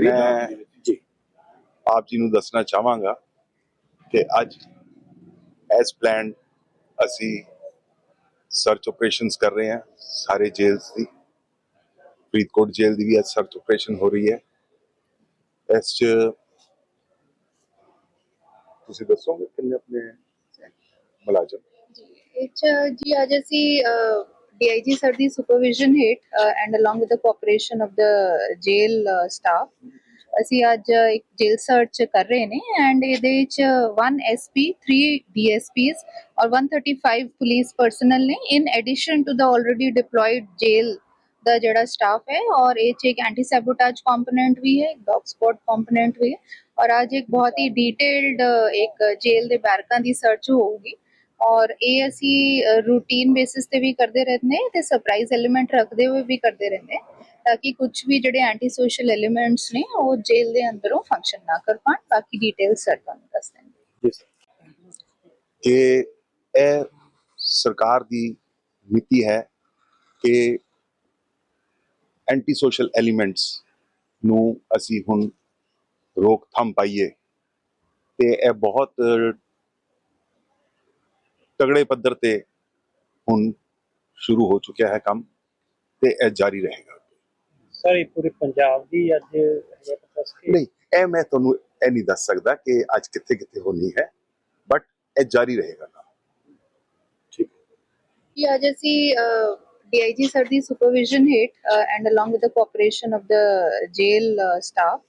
ਮੈਂ ਜੀ। ਆਪ ਜੀ ਨੂੰ ਦੱਸਣਾ ਚਾਹਾਂਗਾ ਕਿ ਅੱਜ ਐਸ ਪਲਾਨ ਅਸੀਂ ਸਰਚ ਆਪਰੇਸ਼ਨਸ ਕਰ ਰਹੇ ਹਾਂ ਸਾਰੇ ਜੇਲ੍ਸ ਦੀ। ਫਰੀਦਕੋਟ ਜੇਲ੍ਹ ਦੀ ਵੀ ਅੱਜ ਸਰਚ ਆਪਰੇਸ਼ਨ ਹੋ ਰਹੀ ਹੈ। ਇਸ ਚ ਤੁਸੀਂ ਦੱਸੋਗੇ ਕਿੰਨੇ ਆਪਣੇ ਮੁਲਾਜ਼ਮ? ਇਹ 'ਚ ਜੀ ਅੱਜ ਅਸੀਂ ਡੀਆਈਜੀ ਸਰ ਦੀ ਸੁਪਰਵਿਜ਼ਨ ਹੇਠ and along with the cooperation of the jail staff ਅਸੀਂ ਅੱਜ ਇੱਕ ਜੇਲ ਸਰਚ ਕਰ ਰਹੇ ਨੇ ਐਂਡ ਇਹਦੇ ਵਿੱਚ 1 ਐਸਪੀ 3 ਡੀਐਸਪੀਸ ਔਰ 135 ਪੁਲਿਸ ਪਰਸਨਲ ਨੇ in addition to the already deployed jail ਦਾ ਜਿਹੜਾ ਸਟਾਫ ਹੈ, ਔਰ ਇਹ 'ਚ ਇੱਕ ਐਂਟੀ ਸੈਬੋਟੇਜ ਕੰਪੋਨੈਂਟ ਵੀ ਹੈ ਡੌਗ ਸਪॉट ਕੰਪੋਨੈਂਟ ਵੀ ਹੈ, ਔਰ ਅੱਜ ਇੱਕ ਬਹੁਤ ਹੀ ਡੀਟੇਲਡ ਇੱਕ ਜੇਲ ਦੇ ਬੈਰਕਾਂ ਦੀ ਸਰਚ ਹੋਊਗੀ। ਔਰ ਇਹ ਅਸੀਂ ਰੂਟੀਨ ਬੇਸਿਸ ਤੇ ਵੀ ਕਰਦੇ ਰਹਿੰਦੇ ਤੇ ਸਰਪ੍ਰਾਈਜ਼ ਐਲੀਮੈਂਟ ਰੱਖਦੇ ਹੋਏ ਵੀ ਕਰਦੇ ਰਹਿੰਦੇ ਤਾਂ ਕਿ ਕੁਝ ਵੀ ਜਿਹੜੇ ਐਂਟੀ ਸੋਸ਼ਲ ਐਲੀਮੈਂਟਸ ਨੇ ਉਹ ਜੇਲ ਦੇ ਅੰਦਰੋਂ ਫੰਕਸ਼ਨ ਨਾ ਕਰ ਪਾਣ, ਬਾਕੀ ਡਿਟੇਲ ਸਰ ਤੁਹਾਨੂੰ ਦੱਸ ਦੇਣਗੇ ਕਿ ਇਹ ਸਰਕਾਰ ਦੀ ਨੀਤੀ ਹੈ ਕਿ ਐਂਟੀ ਸੋਸ਼ਲ ਐਲੀਮੈਂਟਸ ਨੂੰ ਅਸੀਂ ਹੁਣ ਰੋਕਥਾਮ ਪਾਈਏ ਤੇ ਇਹ ਬਹੁਤ ਤਗੜੇ ਪੱਧਰ ਤੇ ਹੁਣ ਸ਼ੁਰੂ ਹੋ ਚੁੱਕਿਆ ਹੈ ਕੰਮ ਤੇ ਇਹ ਜਾਰੀ ਰਹੇਗਾ। ਸਰ ਇਹ ਪੂਰੇ ਪੰਜਾਬ ਦੀ ਅੱਜ ਹੈਗਾ ਪਤਾ ਸੀ ਨਹੀਂ ਇਹ ਮੈਂ ਤੁਹਾਨੂੰ ਇਹ ਨਹੀਂ ਦੱਸ ਸਕਦਾ ਕਿ ਅੱਜ ਕਿੱਥੇ ਕਿੱਥੇ ਹੋਣੀ ਹੈ ਬਟ ਇਹ ਜਾਰੀ ਰਹੇਗਾ ਕੰਮ। ਠੀਕ। ਕਿ ਅੱਜ ਅਸੀਂ ਡੀਆਈਜੀ ਸਰ ਦੀ ਸੁਪਰਵਿਜ਼ਨ ਹੇਠ and along with the cooperation of the jail staff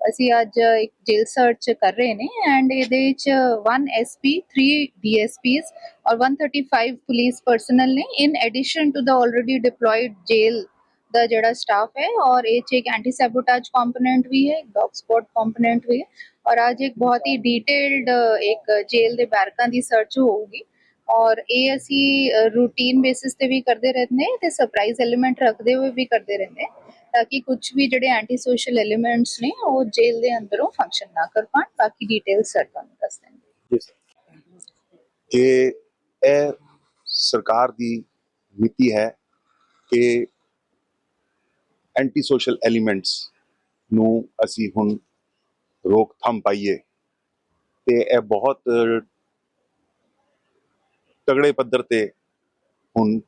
ਅਸੀਂ ਅੱਜ ਇੱਕ ਜੇਲ ਸਰਚ ਕਰ ਰਹੇ ਨੇ ਐਂਡ ਇਹਦੇ ਵਿੱਚ 1 ਐਸਪੀ 3 ਡੀਐਸਪੀਸ ਔਰ 135 ਪੁਲਿਸ ਪਰਸਨਲ ਨੇ in addition to the already deployed jail ਦਾ ਜਿਹੜਾ ਸਟਾਫ ਹੈ ਔਰ ਇਹ 'ਚ ਇੱਕ ਐਂਟੀ ਸੈਬੋਟੇਜ ਕੰਪੋਨੈਂਟ ਵੀ ਹੈ ਡੌਗ ਸਪॉट ਕੰਪੋਨੈਂਟ ਵੀ ਹੈ ਔਰ ਅੱਜ ਇੱਕ ਬਹੁਤ ਹੀ ਡੀਟੇਲਡ ਇੱਕ ਜੇਲ ਦੇ ਬੈਰਕਾਂ ਦੀ ਸਰਚ ਹੋਊਗੀ ਔਰ ਇਹ ਅਸੀਂ ਰੂਟੀਨ ਬੇਸਿਸ ਤੇ ਵੀ ਕਰਦੇ ਰਹਿੰਦੇ ਤੇ ਸਰਪ੍ਰਾਈਜ਼ ਐਲੀਮੈਂਟ ਰੱਖਦੇ ਹੋਏ ਵੀ ਕਰਦੇ ਰਹਿੰਦੇ ਤਾਂ ਕਿ ਕੁਝ ਵੀ ਜਿਹੜੇ ਐਂਟੀ ਸੋਸ਼ਲ ਐਲੀਮੈਂਟਸ ਨੇ ਉਹ ਜੇਲ ਦੇ ਅੰਦਰੋਂ ਫੰਕਸ਼ਨ ਨਾ ਕਰ ਪਾਣ ਬਾਕੀ ਡਿਟੇਲ ਸਰ ਤੁਹਾਨੂੰ ਦੱਸ ਦੇਣਗੇ ਕਿ ਇਹ ਸਰਕਾਰ ਦੀ ਨੀਤੀ ਹੈ ਕਿ ਐਂਟੀ ਸੋਸ਼ਲ ਐਲੀਮੈਂਟਸ ਨੂੰ ਅਸੀਂ ਹੁਣ ਰੋਕਥਾਮ ਪਾਈਏ ਤੇ ਇਹ ਬਹੁਤ ਤਗੜੇ ਪੱਧਰ ਤੇ ਹੁਣ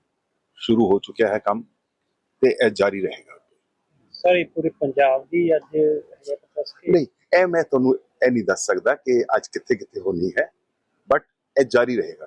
ਸ਼ੁਰੂ ਹੋ ਚੁੱਕਿਆ ਹੈ ਕੰਮ ਤੇ ਇਹ ਜਾਰੀ ਰਹੇਗਾ। ਸਰ ਇਹ ਪੂਰੇ ਪੰਜਾਬ ਦੀ ਅੱਜ ਨਹੀਂ ਇਹ ਮੈਂ ਤੁਹਾਨੂੰ ਇਹ ਨਹੀਂ ਦੱਸ ਸਕਦਾ ਕਿ ਅੱਜ ਕਿੱਥੇ ਕਿੱਥੇ ਹੋਣੀ ਹੈ ਬਟ ਇਹ ਜਾਰੀ ਰਹੇਗਾ